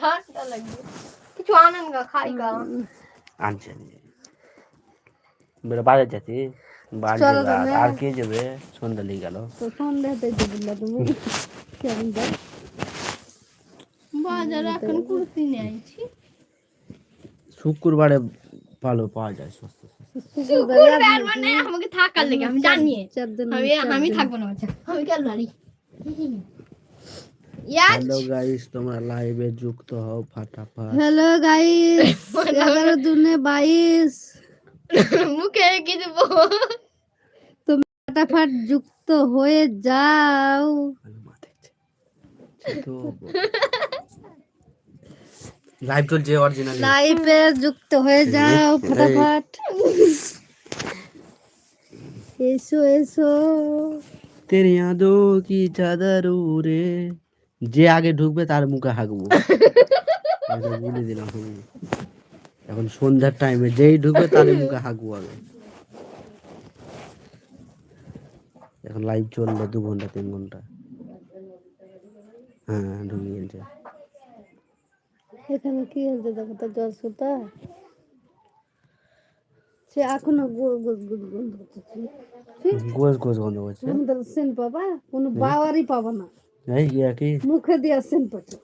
ঠান্ডা লাগবে কিছু আনেন গা খাই গা আনছে আনছে বেটা বাজার যাচ্ছি যাবে, আর- কে যাবে সন্ধ্যা লেগে গেল তো সন্ধ্যাতে দিবিলা তুমি কেমন দেখ এখন কুর্তি নিয়ে আইছি শুক্রবারে ভালো পাওয়া যায় সস্তা। শুক্রবার মানে আমাকে থাকার লেগে আমি জানি আমি আমি থাকব না আমি কেন হ্যালো গাইস তোমরা লাইভে যুক্ত হও ফাটাফাট। হ্যালো গাইস এগারো দুনে বাইশ। মুখে কি দেবো? তুমি ফটাফট যুক্ত হয়ে যাও। লাইভ চলছে অরিজিনাল লাইভে যুক্ত হয়ে যাও ফটাফট। এসো এসো। তেরি আদো কি চাদর উড়ে? যে আগে ঢুকবে তার মুখে হাঁকবো বলে দিলাম এখন সন্ধ্যার টাইমে যেই ঢুকবে তার মুখে হাঁকবো আগে এখন লাইভ চলল দু ঘণ্টা তিন ঘণ্টা হ্যাঁ ঢুকে গেছে এখানে কি হচ্ছে দেখো তো জল সুতা সে এখনও গোল গোল গোল গোল করতেছে গোস গোস গন্ধ করছে সেন পাবা কোনো বাওয়ারই পাবা না এই ইয়া কি মুখে দিয়া সেন পাচ্ছে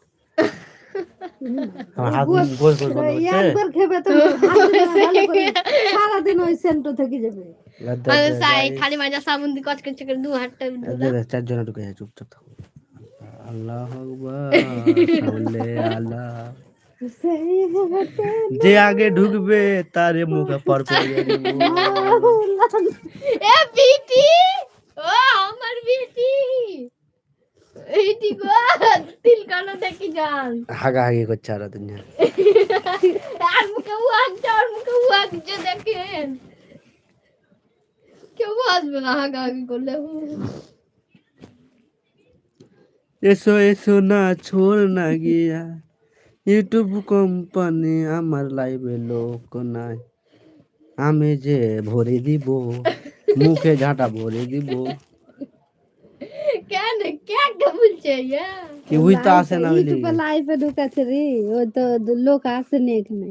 আমার হাত গোস গোস গন্ধ করছে একবার খেবে তো হাত দিবে না ভালো করে। সারাদিন ওই সেন্টও থেকে যাবে এবার দেখ, আমি দেখ, চাই দেখ, খালি মাজা সাবুন দিয়ে কচকে চকে দু হাতটা এবার দেখ, দেখ, চারজনে ঢুকে যায় চুপচাপ থাকো আল্লাহ আকবার সামনে আল্লাহ সেই হাতে যে আগে ঢুকবে তার মুখে পর পড়িয়ে দিব এ বিটি ও আমার বিটি এইটি গো তিল কানো দেখি যান হাগাহাগি করছে আর দুনিয়া আর মুখে উয়াকছে আর মুখে উয়াকছে দেখেন। কেউ আসবে না হাগাহাগি করলে। এসো এসো না ছোড় না গিয়া। ইউটিউব কোম্পানি আমার লাইভে লোক নাই। আমি যে ভরে দিব মুখে ঝাঁটা ভরে দিব। কেন কে কে বলছে ইয়া কেউই তো আসে না বুঝলি ইউটিউবে লাইভে ঢুকাছে রে ওই তো লোক আসেনি এখানে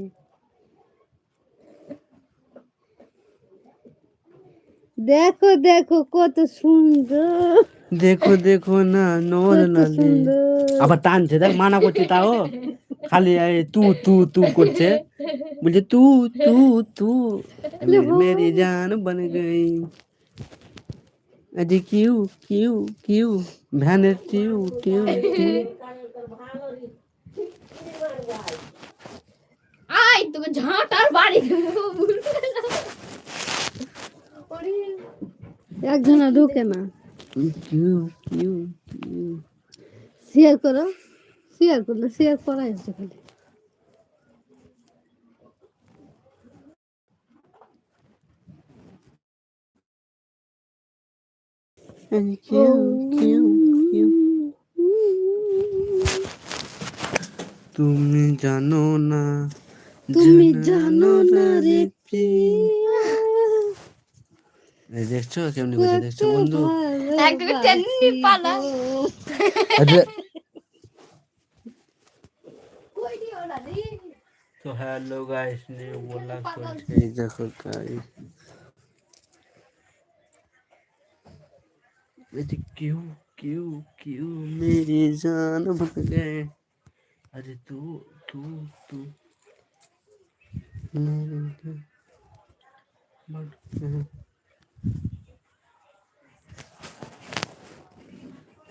দেখো দেখো কত সুন্দর দেখো দেখো না নোর কত না সুন্দর আবার টানছে দেখ মানা করছে তাও খালি এই তু তু তু করছে বলছে তু তু তু মেরি জান বন গই আজি কিউ কিউ কিউ ভ্যানের টিউ টিউ আই তোকে ঝাঁটার বাড়ি দেবো বুঝলে না? ঢুকে না। কিউ কিউ কিউ। শেয়ার করো শেয়ার করলে শেয়ার করাই হচ্ছে খালি। আজি কিউ কিউ কিউ তুমি জানো না তুমি জানো না রে প্রিয়া এই দেখছ কেমনি করছে দেখছ বন্ধু? একদিকে টেনে পালা। আচ্ছা। কই দিও না রে। তো হ্যালো গাইস বললাম চলছে এই দেখো গাইস ये क्यों क्यों क्यों मेरी जान बन गए अरे तू तू तू मेरे दिल बन गए।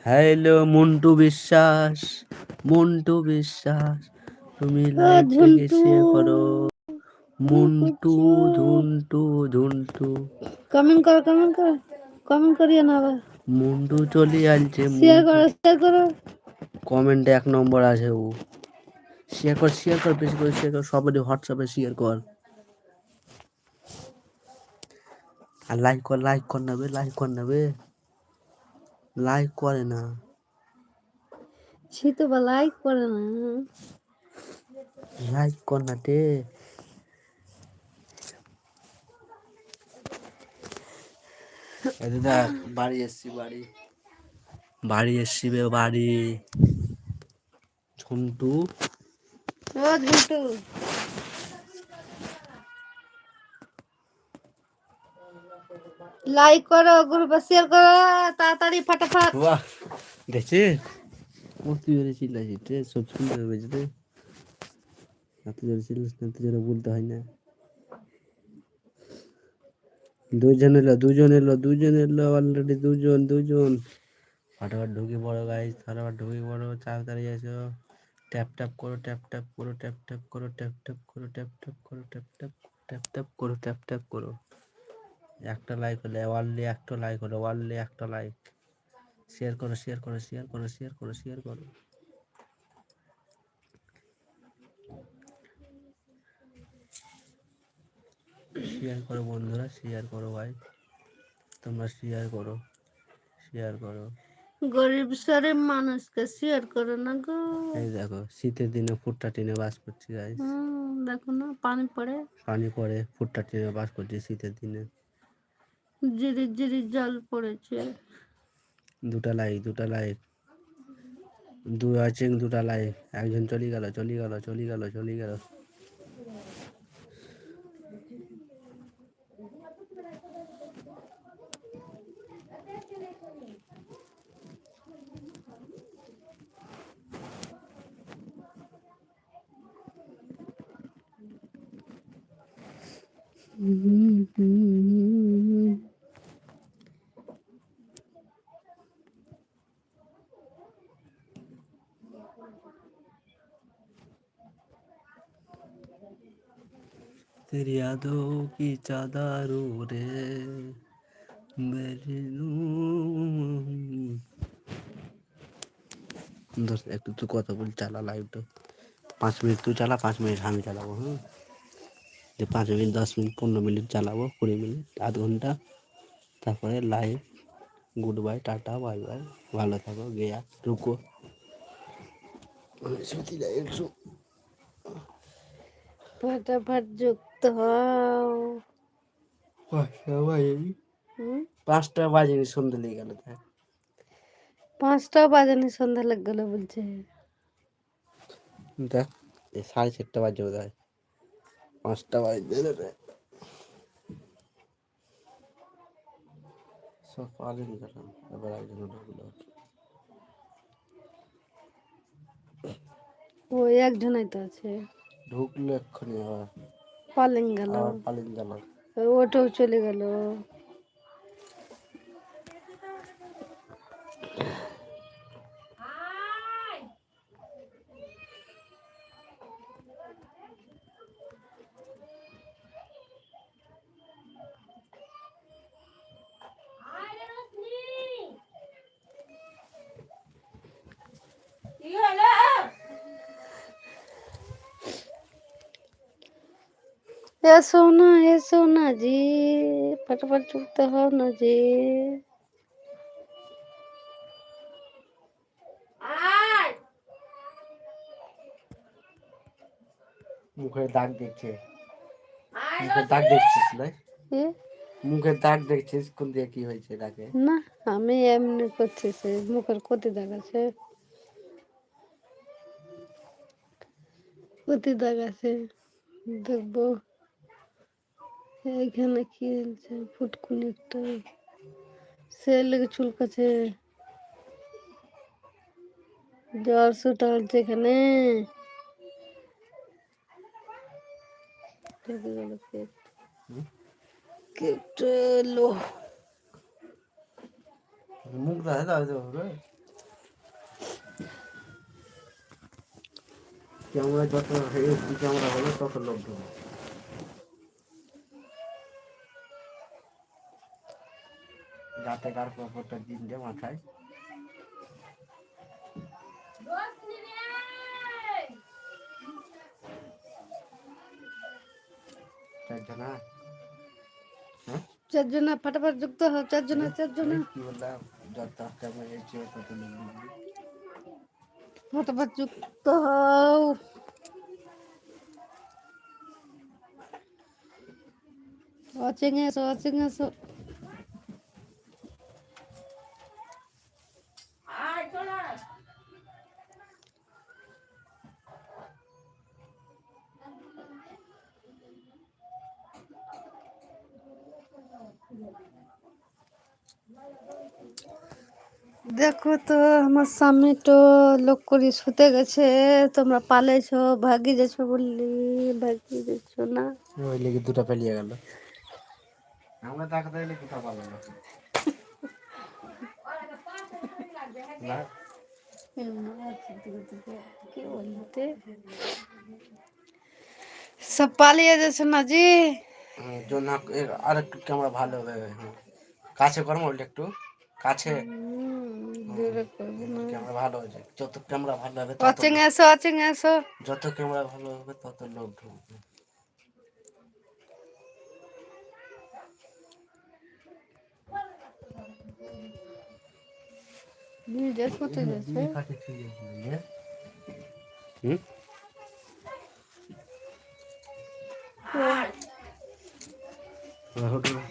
হ্যালো মন্টু বিশ্বাস মন্টু বিশ্বাস তুমি লাইভ থেকে শেয়ার করো মন্টু ধুন্টু ধুন্টু কমেন্ট করো কমেন্ট করো কমেন্ট করিও না আবার মুন্টু চলে আসছে শেয়ার করো শেয়ার করো। কমেন্টে এক নম্বর আছে ও। শেয়ার কর শেয়ার কর বেশি করে শেয়ার কর সবারই হোয়াটসঅ্যাপে শেয়ার কর। আর লাইক কর লাইক কর নেবে লাইক কর নেবে লাইক করে না। সে তো বা লাইক করে না। লাইক কর না তে। দেখ বাড়ি এসছি বাড়ি। বাড়ি এসছি বে বাড়ি। ঝন্টু। ও ঝন্টু। লাইক করো গ্রুপে শেয়ার করো তাড়াতাড়ি ফাটাফাট। বাহ দেখছে? কত জোরে চিল্লাছিস রে সব শুনতে হবে রে। এত জোরে চিল্লাস না এত জোরে বলতে হয় না। দুজন এলো দুজন এলো দুজন এলো অলরেডি দুজন দুজন ফাটাফাট ঢুকে পড়ো গাইস ফাটাফাট ঢুকে পড়ো তাড়াতাড়ি এসো ট্যাপ ট্যাপ করো ট্যাপ ট্যাপ করো ট্যাপ ট্যাপ করো ট্যাপ ট্যাপ করো ট্যাপ ট্যাপ করো ট্যাপ ট্যাপ ট্যাপ ট্যাপ করো ট্যাপ ট্যাপ করো। একটা লাইক হলে ওয়ানলি একটা লাইক হলো ওয়ানলি একটা লাইক শেয়ার করো শেয়ার করো শেয়ার করো শেয়ার করো শেয়ার করো। শেয়ার করো বন্ধুরা শেয়ার করো ভাই। তোমরা শেয়ার করো শেয়ার করো। গরিব সরিব মানুষকে শেয়ার করো না গো। এই দেখো শীতের দিনে ফুটটা টেনে বাস করছি গাইস দেখো না পানি পড়ে। পানি পড়ে ফুটটা টেনে বাস করছি শীতের দিনে। জিরি জিরি জল পড়েছে। দুটা লাইক দুটা লাইক দু আছে দুটা লাইক একজন চলে গেল চলে গেল চলে গেল চলে গেল। तेरी यादों की चादर रे मेरी नूर দোষ একটু তুই কথা বল চালা লাইভটা পাঁচ মিনিট তুই চালা পাঁচ মিনিট আমি চালাবো হ্যাঁ যে পাঁচ মিনিট দশ মিনিট পনেরো মিনিট চালাবো কুড়ি মিনিট আধ ঘণ্টা। তারপরে live good bye tata bye bye ভালো থাকো গেয়া রুকো। সত্যি একশো ফাটাফাট যুক্ত হও। পাঁচটা বাজেনি। হুম? পাঁচটা বাজেনি সন্ধ্যে লেগে গেল তাই। পাঁচটা বাজানি সন্ধ্যা লেগ গেল বলছে। দেখ এই সাড়ে চারটা বাজে বোধ হয় পাঁচটা বাজতে রে সব পালিয়ে গেলাম এবার একজন ঢুকলো ওই একজনই তো আছে। ঢুকলো এক্ষুনি আবার। পালেন গেল। পালিয়ে গেল। ওটাও চলে গেল। এসো না এসো না জি ফটাফট যুক্ত হও না জি মুখে দাগ দেখছে মুখে দাগ দেখছিস না এ, মুখে দাগ দেখছিস কোন দিয়ে কি হয়েছে দাগে না আমি এমনি করছি সে মুখের ক্ষতি দেখাচ্ছে ক্ষতি দেখাচ্ছে দেখব। এইখানে কি হয়েছে? ফুটকুনি একটা। সে লেগে চুলকাছে জ্বর সুটা হচ্ছে এখানে। কেটে এলো। মুখ দেখা দাও ক্যামেরা যত এইচডি ক্যামেরা হলো তত লোক ঢোকে যাতে কার পরপরটা দিন দে মাথায়। চারজনা? হ্যাঁ? চারজনা ফাটাফাট যুক্ত হও চারজনা চারজনা। কি বললাম? যত ক্যামেরা এসে তত লোক ঢুকবে ফটাফট যুক্ত ওয়াচিং এসো ওয়াচিং এসো দেখো তো আমার স্বামী তো লোক করে শুতে গেছে তোমরা পালাইছো ভাগি যাচ্ছ বললি ভাগি যাচ্ছ না। ওই লেগে দুটো পালিয়ে গেল। আমরা তাকাতে গেলে কোথাও পাবো না সব পালিয়ে যাচ্ছে না জি জন্য আর একটু ক্যামেরা ভালো হবে। কাছে করব একটু। কাছে। ক্যামেরা ভালো হয়েছে যত ক্যামেরা ভালো হবে ওয়াচিং এসো ওয়াচিং এসো যত ক্যামেরা ভালো হবে তত লোক ঢুকবে। নিজে শুতে যাচ্ছে হুম?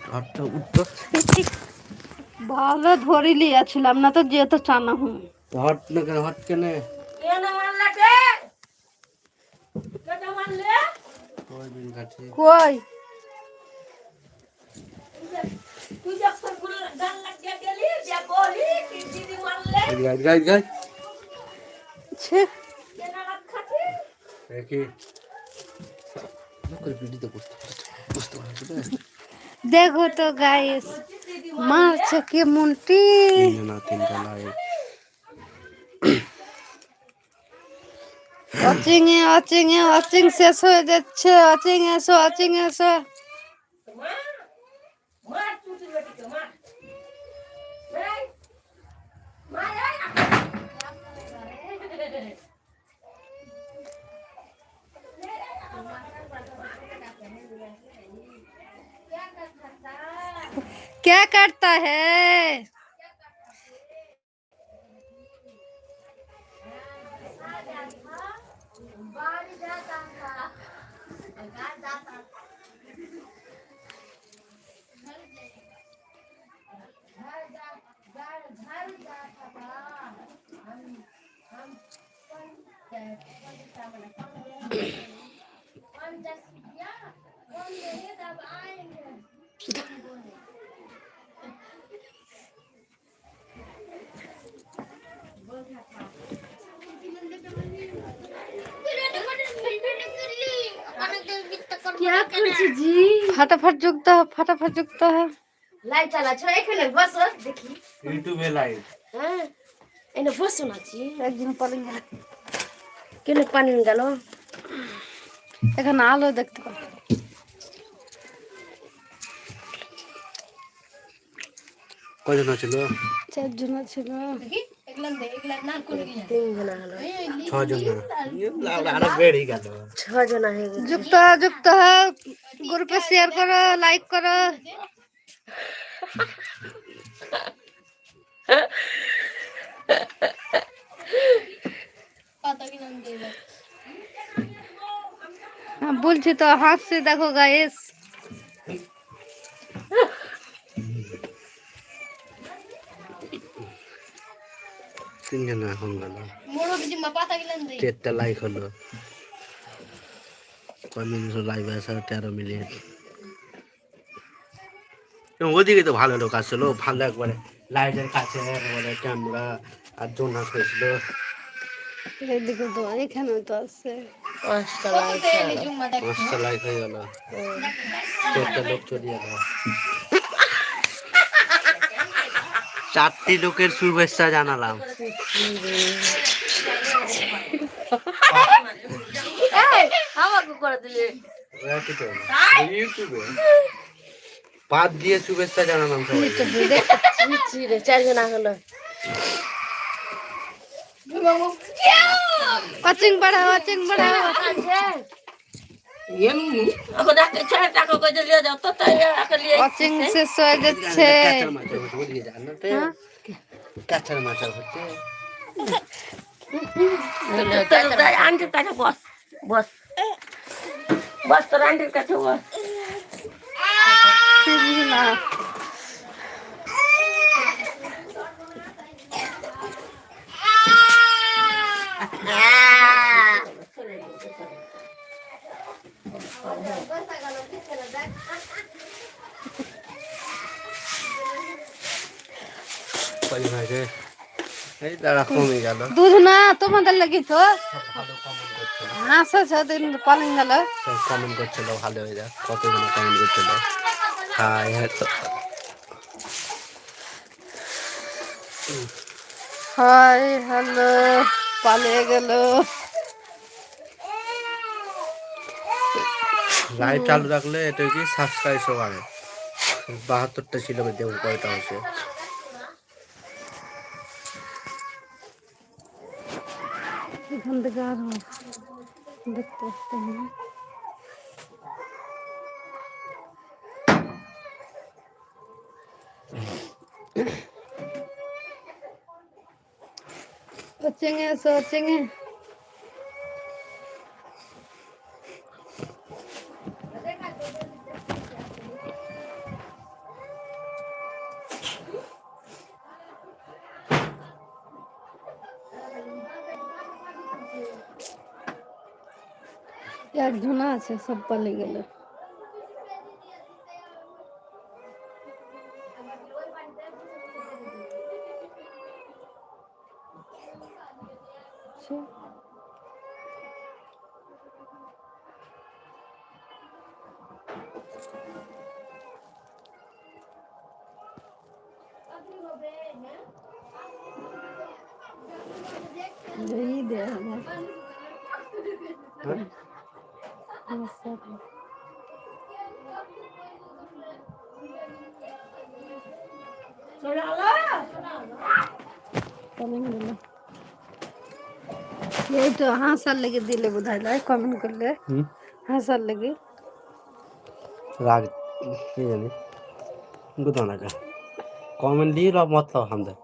হাতটা উঠতো ভালো ধরে লিয়াছিলাম না তো যেতে চানা হুম হট না কেন হট কেন কই দেখি করে ভিডিও করতে বুঝতে পারছি না। দেখো তো গাইস মারছে কে মনটি। তিনটা না তিনটা লাগে ওয়াচিং এ অচিং এ ওয়াচিং শেষ হয়ে যাচ্ছে। অচিং এসো অচিং এসো क्या करता है? क्या করছি জি फटाफट जुगता है फटाफट जुगता है লাইট চালাচ্ছ এখানে বসো দেখি ইউটিউবে লাইভ হ্যাঁ এনে বসো না জি একদিন পলিং কেন পানি গেল এখানে আলো দেখতে পাবে কয়জন ছিল চারজন ছিল তিন জনা হলো ছজন আরও বেড়ে গেল ছ জনা হয়ে গেছে যুক্ত है যুক্ত है গ্রুপে শেয়ার করো লাইক করো হ্যাঁ, বলছি তো হাসছে দেখো গাইস তিনজন এখন গেল। চারটা লাইক হলো। কয় মিনিট লাইভ আছে? তেরো মিনিট ওদিকে তো ভালো লোক আসলো ভালো একবারে লাইটের কাছে একবারে ক্যামেরা আর জোনা করেছিল এইদিকে তো এখানে তো আছে। পাঁচটা লাইক হয়ে গেল। চারটা লোক চলে গেল চারটি লোকের শুভেচ্ছা জানালাম। আমাকে করে দিলে। ইউটিউবে পাত দিয়ে শুভেচ্ছা জানালাম সবাই ছি আন্টির কাছে বস বস। বস তোর আন্টির কাছে বস। না কয়জন আছে এই দাঁড়া কমে গেল। দুধ না তোমাদের লাগি তো। ভালো কমেন্ট করছিল। ছদিন পালিং গেল। সব কমেন্ট করছিল ভালো হয়ে যাক। কতজন কমেন্ট করছিল? হাই হ্যাঁ তো হাই হ্যালো পালিয়ে গেল। লাইভ চালু রাখলে এটা কি সাবস্ক্রাইব বাহাত্তরটা ছিল দেখুন কয়টা হয়েছে এখান থেকে আর দেখতে আসতে হবে ও চেঙে এসো চেঙে একজন আছে সব পালিয়ে গেল ছি। এই দে আমার হ্যাঁ? আমার সাথে। কমেন্ট দিল এই তো হাসার লেগে দিলে বোধহয় লাই কমেন্ট করলে। হুম? হাসার লেগে। রাগ কি জানি? বুঝো না কমেন্ট দিয়ে মতলব আমাদের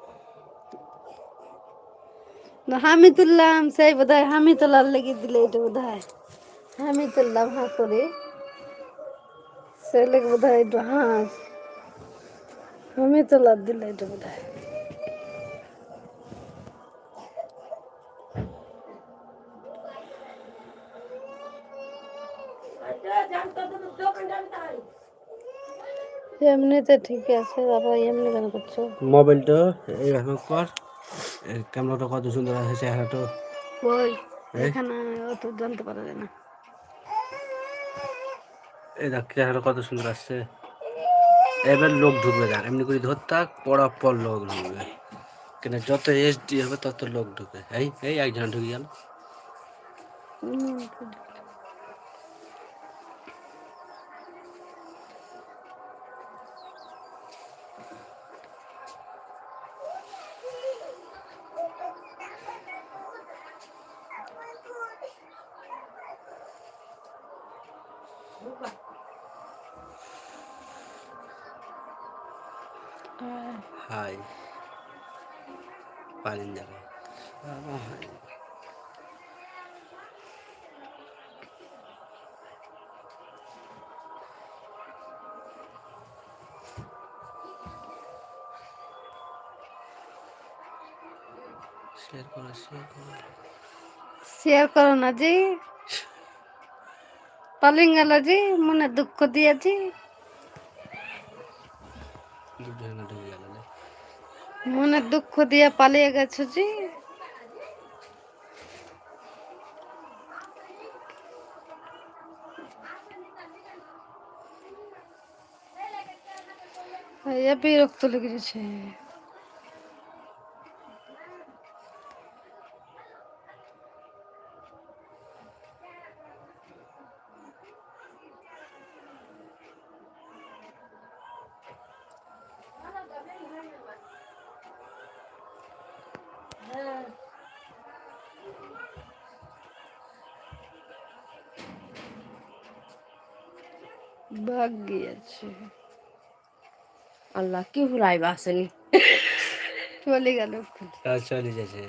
না আমি তুললাম সেই বোধহয় আমি তোলার লেগে দিলে এটা বোধহয়। আমি তুললাম হ্যাঁ করে। সে লেগে বোধহয় একটু হাঁস। আমি তোলার দিলে এটা বোধহয়। এমনিতে ঠিক আছে তারপর এমনি কেন করছ? মোবাইলটা এইভাবে কর। ক্যামেরাটা কত সুন্দর আছে চেহারাটা। ওই এখানে অত জানতে পারা যায় না। এই দেখ চেহারা কত সুন্দর আসছে। এবার লোক ঢুকবে দেখ এমনি করে ধরতাক পড়ার পর লোক ঢুকবে। কেন যত এইচডি হবে তত লোক ঢুকে। এই এই একজন ঢুকে গেল। হুম, আহ, হাই পালিন যাবে শেয়ার করো শেয়ার করো শেয়ার করো না জি পালিং গেল জি মনে দুঃখ দিয়েছি। মনে দুঃখ দিয়ে পালিয়ে গেছো জি বিরক্ত লেগেছে আল্লাহ কি হুরাইবা আসেনি। চলে গেল। কাজ চলে যাচ্ছে।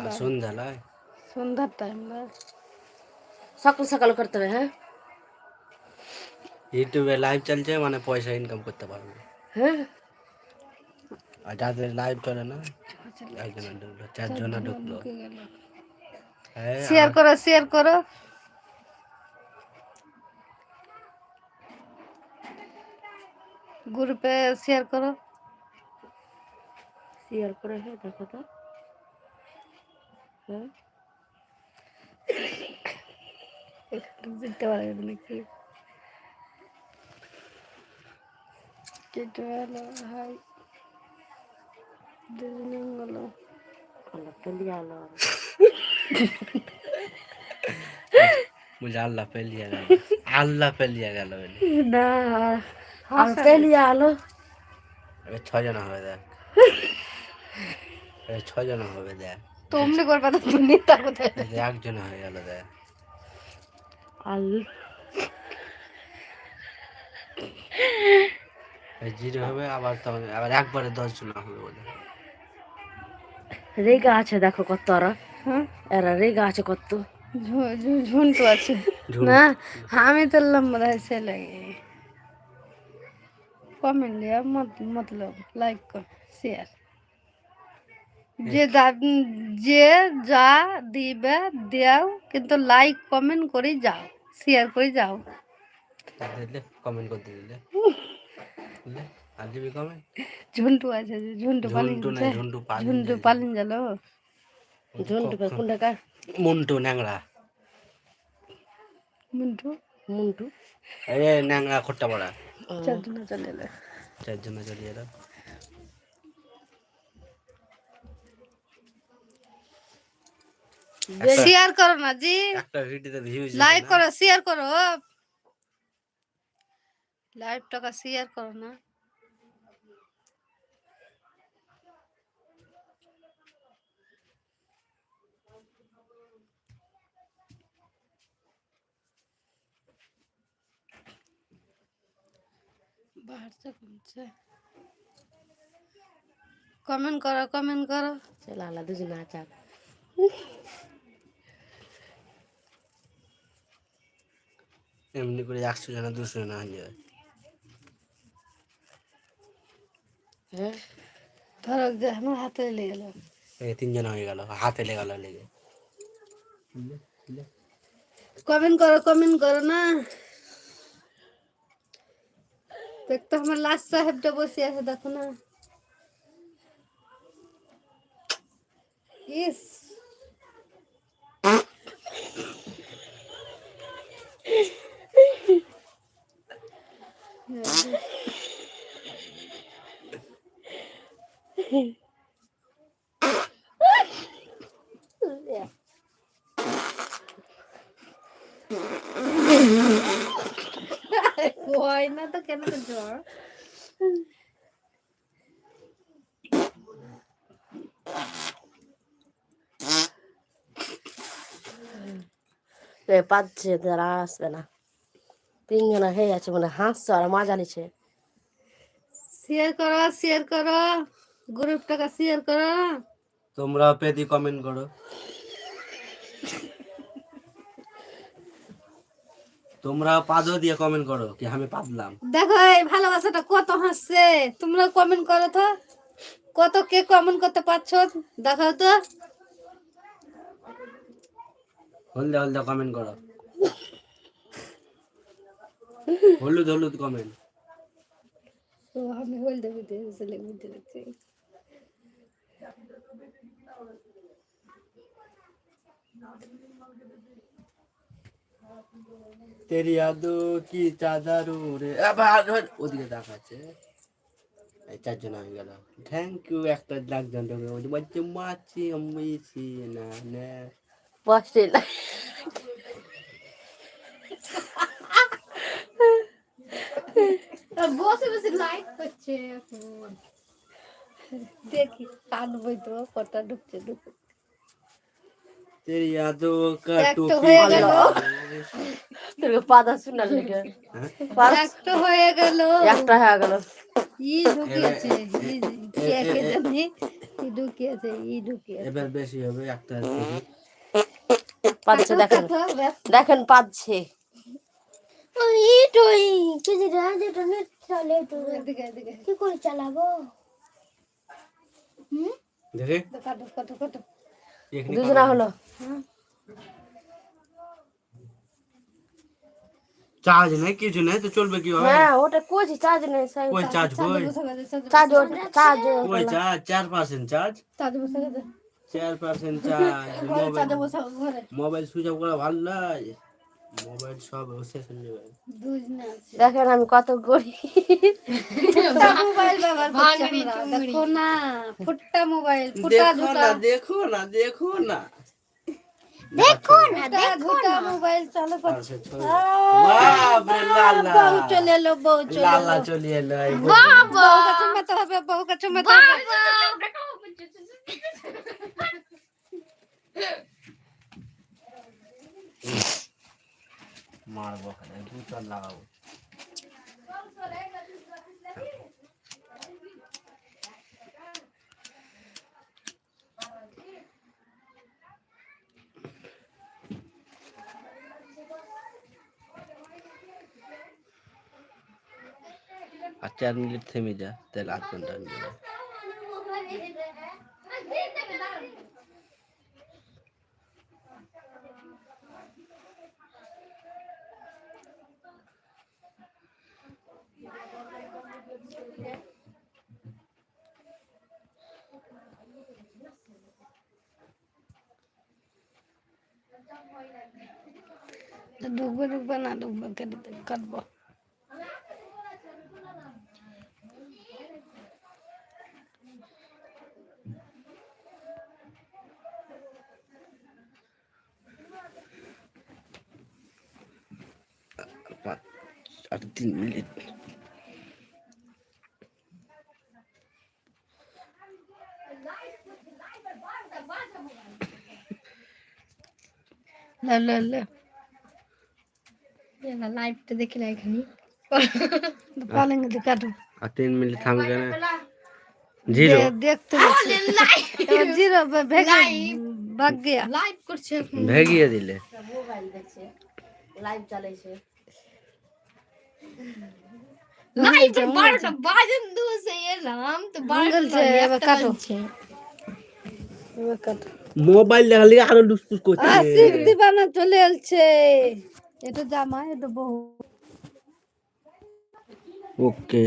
আর সন্ধ্যালায়? সন্ধ্যার টাইম সকাল সকাল করতে হবে হ্যাঁ? ইউটিউবে লাইভ চলছে মানে পয়সা ইনকাম করতে পারবে। হ্যাঁ? আর যাদের লাইভ চলে না একজন ঢুকলো চারজন ঢুকলো। হ্যাঁ শেয়ার করো শেয়ার করো। গ্রুপে শেয়ার করো শেয়ার করে হে দেখো তো হ্যাঁ একটু দিতে পারবে নাকি কেটে গেল হাই দুদিন গেল मुझे अल्लाह पे लिया गया अल्लाह पे लिया गया বলে আর আলো। ছজন হবে দেখ। ছজন হবে দেখ। তোমরা করবা তো তুমি তা কোথায় একজন হয়ে গেল দেখ। আল। জিরো হবে আবার তখন আবার একবারে দশ জন হবে বলে। রেগা আছে দেখো কত ওরা। এরা রেগা আছে কত। ঝুন্টু আছে। না আমি তো বোধ হয় সে লাগে কমেন্ট মতলব লাইক কর শেয়ার যে যে যা দিবে দেও কিন্তু লাইক কমেন্ট করে যাও শেয়ার করে যাও। কমেন্ট করতে দিলে আর দিবি কমেন্ট ঝুন্টু আছে ঝুন্টু পালিন ঝুন্টু নাই ঝুন্টু পালিন গেল। ঝুন্টু কোনটা কার মন্টু ন্যাংরা মুন্টু? মুন্টু এই ন্যাংরা খোট্টা পড়া চারজন চলে এলো চারজন চলে এলো শেয়ার করো না জি। একটা ভিডিওতে ভিউজ লাইক করো শেয়ার করো লাইভ টাকা শেয়ার করো না। বাহারটা কমছে কমেন্ট করো কমেন্ট করো চল আলা দুজন আচার এমনি করে একশো জন দুশো জন হয়ে যাবে হ্যাঁ ধরো যে আমার হাতে লেগে গেল এই তিনজন হয়ে গেল হাতে লেগালো লেগে কমেন্ট করো কমেন্ট করো না দেখতো আমার লাস্ট সাহেবটা বসে আছে দেখো না ইস হয় না তো কেন জ্বর পাচ্ছে তারা আসবে না। তিনজনা হয়ে আছে মানে হাসছে আর মজা নিচ্ছে। শেয়ার করো শেয়ার করো। গ্রুপটাকে শেয়ার করো। তোমরা পেদি কমেন্ট করো। তোমরা পাদও দিয়ে কমেন্ট করো কি আমি পাদলাম দেখো এই ভালোবাসাটা কত হাসছে। তোমরা কমেন্ট করো তো। কত কে কমেন্ট করতে পারছ? দেখাও তো। হলদে হলদে কমেন্ট করো। হলুদ হলুদ কমেন্ট ও আমি হলদে বুঝতে ছেলে বুঝতে তেরি আদু কি চাদারু রে আবার ওদিকে দেখাচ্ছে এই চারজন হয়ে গেল থ্যাংক ইউ একটা তোকে বলছে মাছি আমি না না। বসে বসে বসে লাইক করছে দেখি কাটবই তো কটা ঢুকছে ঢুকছে তেরি আদু কা একটা টুপি গেল। তোর পাতা শোনার লেগে? হয়ে গেল। একটা হয়ে গেল। ই ঢুকিয়েছে কে কে জানি। ই ঢুকিয়েছে ই ঢুকিয়েছে। এবার বেশি হবে একটা পাচ্ছে দেখেন। দেখেন পাচ্ছে ইটোই কি যে যেটা নেট চলে তো। এদিকে এদিকে। কি করে চালাবো? হুম? দেখে? দুজনা হলো। চার্জ নেই কিছু নেই তো চলবে কি হবে হ্যাঁ ওটা কইছি চার্জ নেই সেই কই চার্জ কই? চার্জ চার্জ কই চার্জ? চার পার্সেন্ট চার্জ? বসে চার percent charge mobile. Switch off করা ভালো লাগে মোবাইল সব দুধ না আছে দেখেন আমি কত গরিব। মোবাইল ব্যবহার করছি। দেখো না ফুটটা মোবাইল ফুটা দেখো না দেখো না দেখো না। ফুটা ঝুটা মোবাইল চালু করছি পাশে ছবি। বাপরে লালা। বউ চলে এলো বউ চলে লালা চলে এলো বউ। বউ কাছে মেতে হবে বউ কাছে মেতে হবে মারবো খালি দু চার লাগাবো আর চার মিনিট থেমে যা তাহলে আধ ঘণ্টা হয়ে যাবে। ঢুকবে ঢুকবে না ঢুকবে কেটে দেবে, কাটবো পাঁচ আর তিন লে লাইভটা দেখে না এখানে দিয়ে কাটো আর তিন মিনিট থামবে না। জিরো। দেখতে জিরো ভেগে ভাগ গিয়া। লাইভ করছে ভেগিয়ে দিলে। মোবাইল দেখছে। লাইভ চালাইছে। লাইভ বারোটা বাজন দুসে এলাম তো বারোটা মঙ্গলছে, এবার কাটো। বাজছে। এবার কাটো। মোবাইল দেখালে আরও লুসপুস করছে। দিবানা চলে এলছে। এটা জামা এটা বউ ওকে